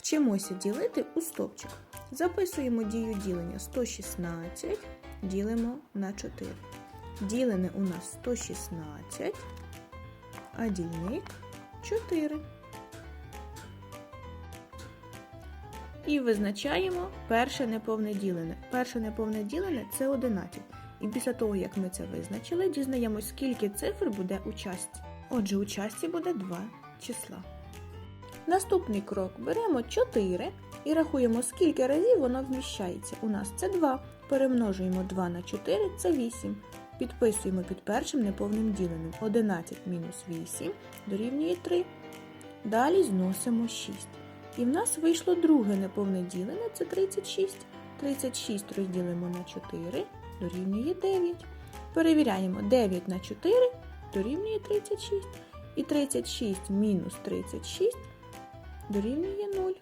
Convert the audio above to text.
Вчимося ділити у стопчик. Записуємо дію ділення 116, ділимо на 4. Ділене у нас 116, а дільник 4. І визначаємо перше неповне ділене. Перше неповне ділене це 11. І після того, як ми це визначили, дізнаємось, скільки цифр буде у часті. Отже, у часті буде 2 числа. Наступний крок беремо 4 і рахуємо, скільки разів воно вміщається. У нас це 2. Перемножуємо 2 на 4 це 8. Підписуємо під першим неповним діленим. 11 мінус 8 дорівнює 3. Далі зносимо 6. І в нас вийшло друге неповне ділене це 36. 36 розділимо на 4 дорівнює 9. Перевіряємо 9 на 4 дорівнює 36. І 36 мінус 36 дорівнює 0.